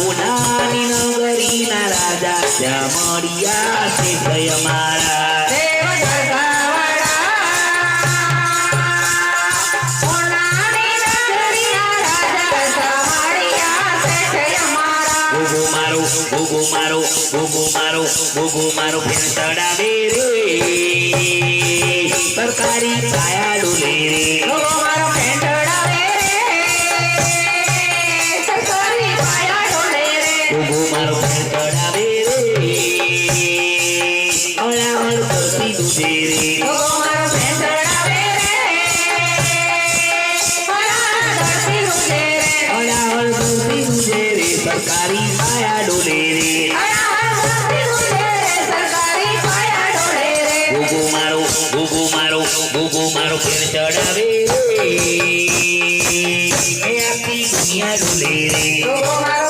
પુનાની નગરીના રાજા ત્યાં મળ્યા છે ભય મારા. મારો ભોગો મારો ભોગો મારો ગુગુ મારો ફેર ચડાવે રે. સરકારી કાયા ડોલે રે. સરકારી પાયા ઢોલે રે. ગુગુ મારો ગુગુ મારો ગુગુ મારો ફેર ચડાવે એ આખી દુનિયા ડોલે રે લોકો મારો